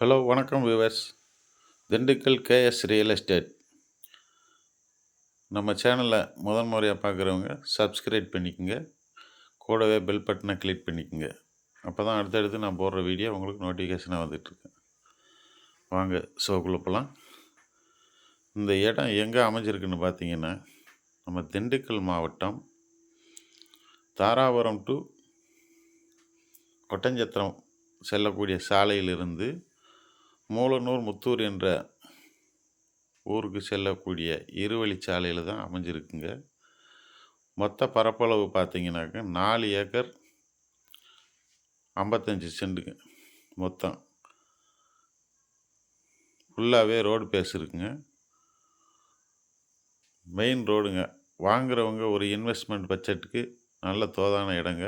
Hello வணக்கம் viewers Dindigul KS real estate நம்ம சேனலை முதன் முறையாக பார்க்குறவங்க சப்ஸ்கிரைப் பண்ணிக்கோங்க. கூடவே பெல் பட்டனை கிளிக் பண்ணிக்கோங்க. அப்போ தான் அடுத்தடுத்து நான் போடுற வீடியோ உங்களுக்கு நோட்டிஃபிகேஷனாக வந்துட்டுருக்கு. வாங்க ஷோக்குள்ளே போகலாம் இந்த இடம் எங்கே அமைஞ்சிருக்குன்னு பார்த்தீங்கன்னா நம்ம திண்டுக்கல் மாவட்டம் தாராபுரம் டு ஒட்டஞ்சத்திரம் செல்லக்கூடிய சாலையிலிருந்து மூலனூர் முத்தூர் என்ற ஊருக்கு செல்லக்கூடிய இருவழிச்சாலையில் தான் அமைஞ்சிருக்குங்க. மொத்த பரப்பளவு பார்த்தீங்கன்னாக்க நாலு ஏக்கர் ஐம்பத்தஞ்சு சென்ட்டுங்க மொத்தம். ஃபுல்லாகவே ரோடு பேஸ் மெயின் ரோடுங்க. வாங்குறவங்க ஒரு இன்வெஸ்ட்மெண்ட் பட்ஜெட்டுக்கு நல்ல தோதான இடங்க.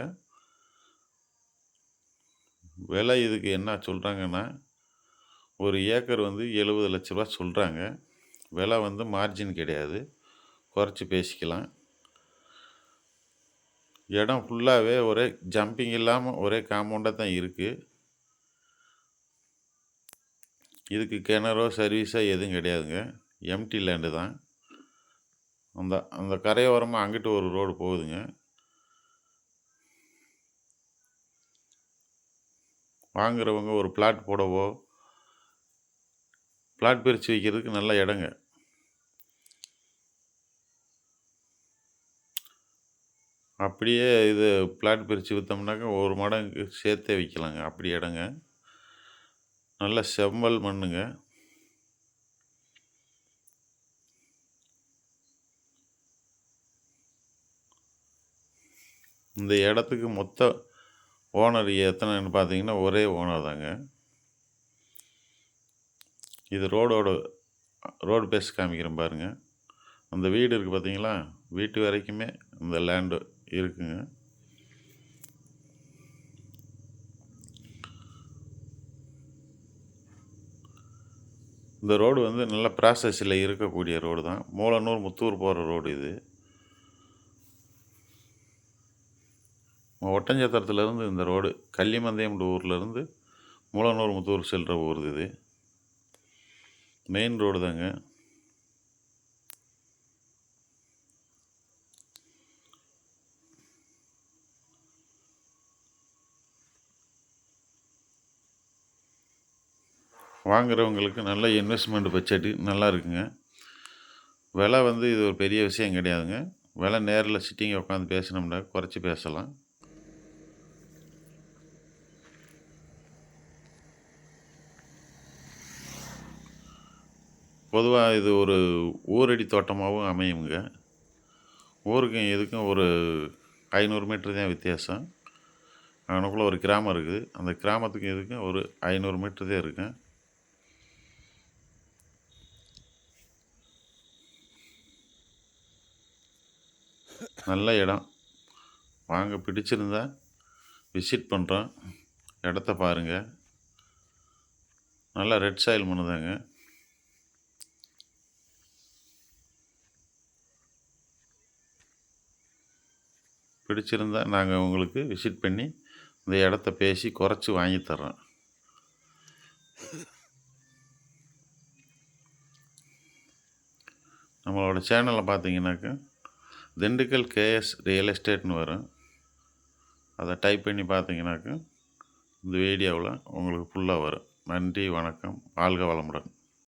விலை இதுக்கு என்ன சொல்கிறாங்கன்னா ஒரு ஏக்கர் வந்து எழுபது லட்ச ரூபா சொல்கிறாங்க விலை வந்து மார்ஜின் கிடையாது. குறைச்சி பேசிக்கலாம். இடம் ஃபுல்லாகவே ஒரே ஜம்பிங் இல்லாமல் ஒரே காம்பவுண்டாக தான் இருக்குது இதுக்கு கிணறோ சர்வீஸோ எதுவும் கிடையாதுங்க. எம்டி லேண்டு தான். அந்த அந்த கரையோரமாக அங்கிட்டு ஒரு ரோடு போகுதுங்க. வாங்குறவங்க ஒரு பிளாட் போடவோ பிளாட் பிரித்து வைக்கிறதுக்கு நல்ல இடங்க. அப்படியே இது பிளாட் பிரித்து விற்றோம்னாக்கா ஒரு மடங்கு சேர்த்தே விற்கலாங்க அப்படி இடங்க. நல்ல செம்மல் மண்ணுங்க. இந்த இடத்துக்கு மொத்த ஓனர் எத்தனைன்னு பார்த்தீங்கன்னா ஒரே ஓனர் தாங்க. இது ரோடோட ரோடு பேஸ் காமிக்கிறேன் பாருங்கள் அந்த வீடு இருக்குது பார்த்தீங்களா வீட்டு வரைக்குமே இந்த லேண்டு இருக்குங்க. இந்த ரோடு வந்து நல்ல ப்ராசஸில் இருக்கக்கூடிய ரோடு தான். மூலனூர் முத்தூர் போகிற ரோடு இது. ஒட்டஞ்சத்திரத்துலேருந்து இந்த ரோடு கள்ளிமந்தயம் ஊர்லேருந்து மூலனூர் முத்தூர் செல்கிற ஊர் இது. மெயின் ரோடு தாங்க. வாங்குறவங்களுக்கு நல்ல இன்வெஸ்ட்மெண்ட் பட்ஜெட்டு நல்லா இருக்குங்க. விலை வந்து இது ஒரு பெரிய விஷயம் கிடையாதுங்க. விலை நேரில் சிட்டிங்க உட்காந்து பேசினோம்னா குறைச்சி பேசலாம். பொதுவாக இது ஒரு ஊரடி தோட்டமாகவும் அமையுங்க. ஊருக்கும் இதுக்கும் ஒரு ஐநூறு மீட்ரு தான் வித்தியாசம். அவனுக்குள்ளே ஒரு கிராமம் இருக்குது. அந்த கிராமத்துக்கும் இதுக்கும் ஒரு ஐநூறு மீட்ரு தான் இருக்கும். நல்ல இடம். வாங்க பிடிச்சிருந்தா விசிட் பண்ணுறோம் இடத்த பாருங்கள் நல்லா ரெட் சாயில் மண்ணுதாங்க பிடிச்சிருந்தா நாங்கள் உங்களுக்கு விசிட் பண்ணி இந்த இடத்த பேசி குறைச்சி வாங்கி தர்றோம். நம்மளோட சேனலில் பார்த்தீங்கன்னாக்கா திண்டுக்கல் கேஎஸ் ரியல் எஸ்டேட்னு வரும். அதை டைப் பண்ணி பார்த்தீங்கன்னாக்கா இந்த வீடியோவில் உங்களுக்கு ஃபுல்லாக வரும். நன்றி வணக்கம் வாழ்க வளமுடன்.